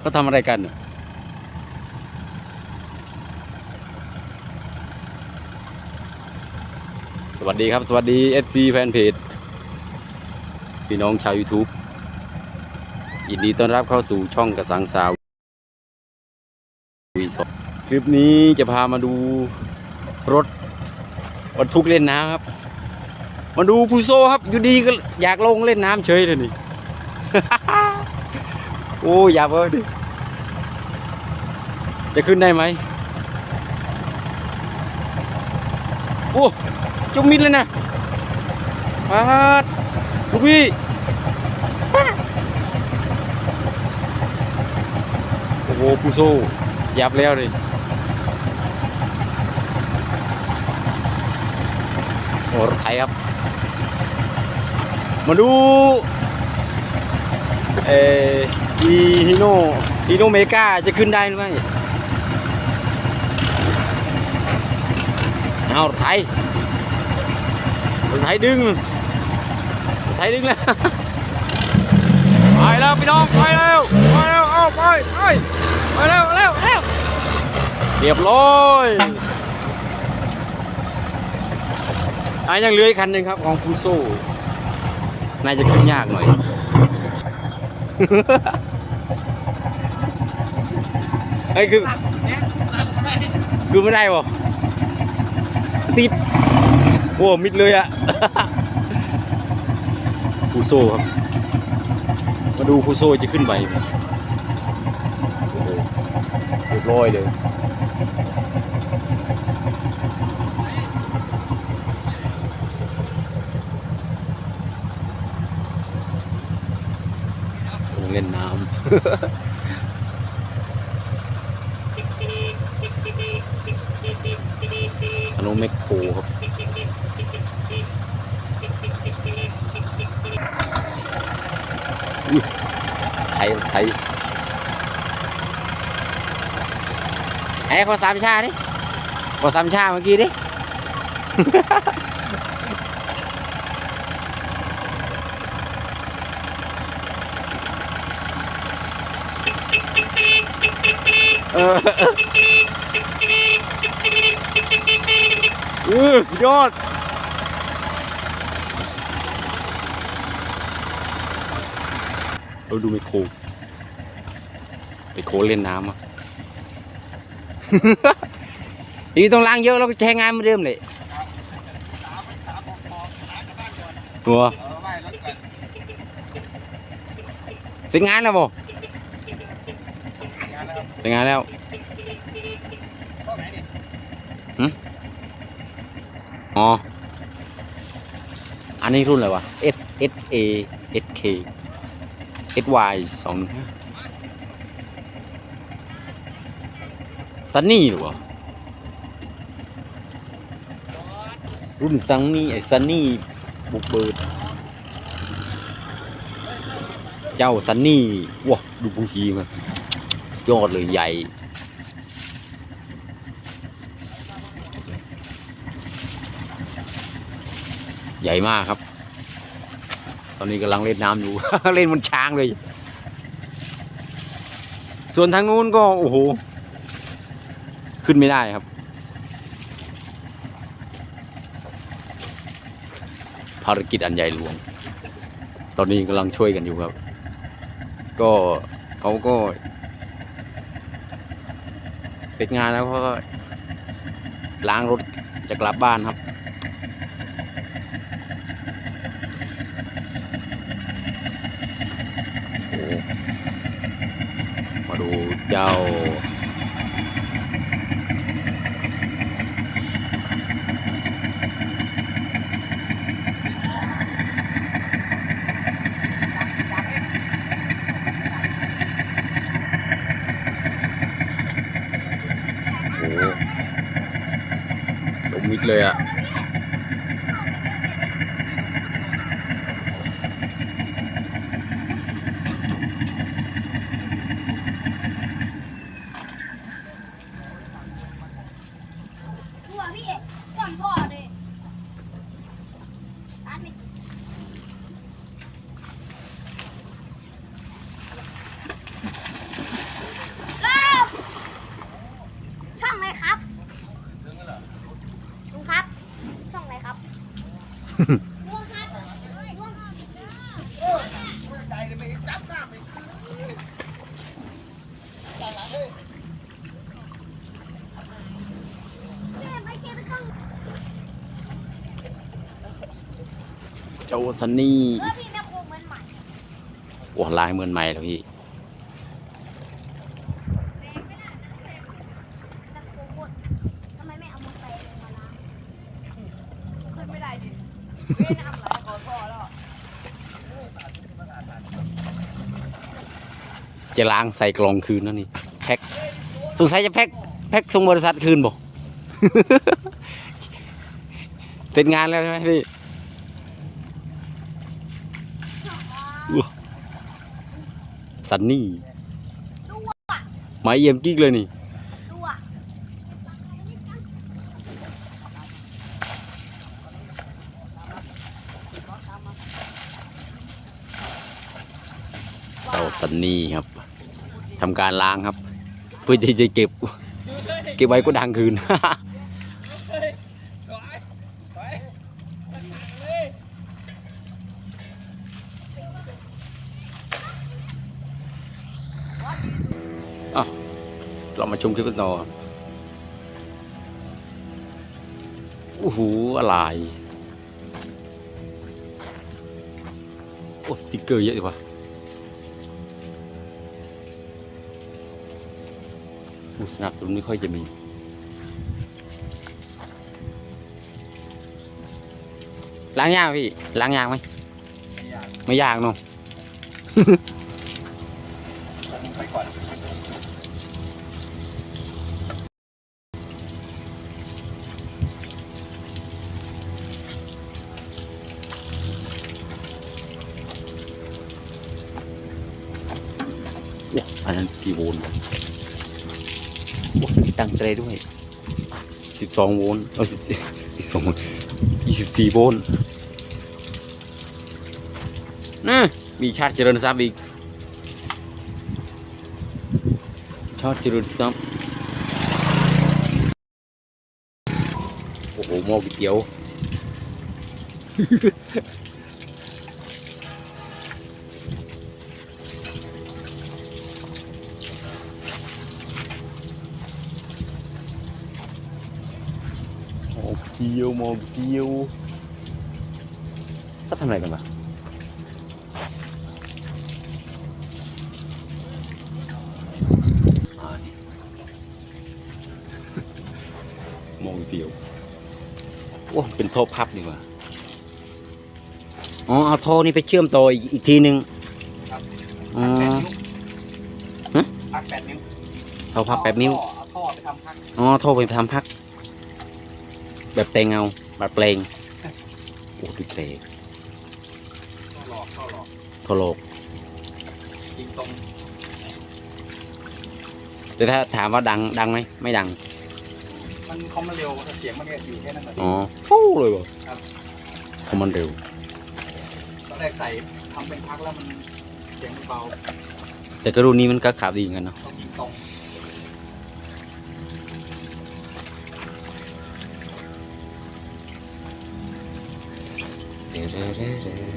เขาทำอะไรกันสวัสดีครับ สวัสดี FC แฟนเพจพี่น้องชาว YouTube ยินดีต้อนรับเข้าสู่ช่องกระสังสาววีสคลิปนี้จะพามาดูรถบรรทุกเล่นน้ำครับ มาดูผู้โซครับ อยู่ดีก็อยากลงเล่นน้ำเฉยเลยนี่ โอ้ย่าเพิ่ดิ จะขึ้นได้ไหมโอ้จุ่มมิดเลยนะปาดลูกพี่โอ้โหผู้โซยับแล้วเลยโอ้รถไถครับ มาดูเอ อีฮิโนฮิโนเมกาจะขึ้นได้หรือไม่เอาไทยไทยดึงไทยดึงแล้วไปแล้วพี่น้องไปแล้วไปแล้วเอาไปไปไปแล้วเร็วเร็วเรียบร้อยอะยังเหลืออีกคันหนึ่งครับของฟูโซ่น่าจะขึ้นยากหน่อย เฮ้ยคือคือไม่ได้บ่ติดโอ้มิดเลยอะคูโซ่ครับ มาดูคูโซ่จะขึ้นไปเรียบร้อยเลยลงเล่นน้ำ นุเมคโครครับ ไทยไทยไอ้ขอสามชาดิขอสามชาเมื่อกี้ดิ เออ ออยอดเราดูไมโครไมโครเล่นน้ำอะทีนี้ต้องล้างเยอะแล้วก็ใช้งานเหมือนเดิมเลยตัวเสร็จงานแล้วบ่เสร็จงานแล้ว อ๋อ อันนี้รุ่นอะไรวะ S S A S K S Y สองซันนี่หรือวะรุ่นซันนี่ไอ้ซันนี่บุกเบิด เจ้าซันนี่ว้าดูบูฮีมันยอดเลยใหญ่ ใหญ่มากครับ ตอนนี้กำลังเล่นน้ำอยู่ เล่นบนช้างเลย ส่วนทางนู้นก็โอ้โห ขึ้นไม่ได้ครับ ภารกิจอันใหญ่หลวง ตอนนี้กำลังช่วยกันอยู่ครับ ก็เขาก็เสร็จงานแล้วก็ล้างรถจะกลับบ้านครับ โอ้มา ดูเจ้าโอ้ลมมิดเลยอะ หัวพี่ก่อนพ่อเลยอันนี้ ง่วงครับง่วง ใจ เลยไม่จับหน้าไม่แม่ไม่ใช่ไม่ต้องเจ้าซันนี่เออพี่แม่คงเหมือนใหม่โอ้ลายเหมือนใหม่แล้วพี่ แต่โคโคตรทำไมไม่เอามาแปลงมาล้าง ขึ้นไม่ได้ดิไม่ทำอะไรขอพ่อแล้ว จะล้างใส่กล่องคืนนั่นนี่แพ็คสงสัยจะแพ็คแพ็คส่งบริษัทคืนบ่เสร็จงานแล้วใช่ไหมพี่อุ๊ยซันนี่หมายเยี่ยมกิ๊กเลยนี่ ดูอะ เต่า ซันนี่ครับทำการล้างครับ เพื่อที่จะเก็บ เก็บไว้ก็ดังคืนอะเรามาชมคลิปกันต่อโอ้โหอะไร โอ้สติ๊กเกอร์เยอะดีว่ะ ผู้สนับสนุนไม่ค่อยจะมี ล้างยากพี่ล้างยากไหมไม่ยากเนาะไปก่อนโอ้อันนั้นกี่โวลต์โอ้มี ตั้งเตรด้วยสิบสองโวลต์เออสิบสองโวลต์ยี่สิบสี่โวลต์นะมีชาติเจริญทรัพย์อีก ชาติเจริญทรัพย์ โอ้โหหม้อก๋วยเตี๋ยว หมอกเจียวหมอกเจียวก็ทำอะไรกันวะอ่านี่หมอกเจียวโอ้เป็นโทรพับดีกว่า อ๋อ เอาโทรนี่ไปเชื่อมต่ออีกอีกทีหนึ่งอ๋อพักแปดนิ้วโทรพับแปดนิ้ว เอาท่อไปทำพัก อ๋อโทรไปทำพัก แบบเตงเงาแบบเพลงโอ้ดูเพลงท่อหลอกท่อหลอกโทรโลก ยิงตรงแต่ถ้าถามว่าดังดังไหมไม่ดัง มันคอมมันเร็วแต่เสียงมันเนี่ยอยู่แค่นั้นแหละอ๋อฟู้เลยบ่ครับเพราะมันเร็ว ตอนแรกใส่ทำเป็นพักแล้วมันเสียงมันเบาแต่กระรุ่นนี้มันก็ขับดีเหมือนกันเนาะ ต้องยิงตรง เด้อ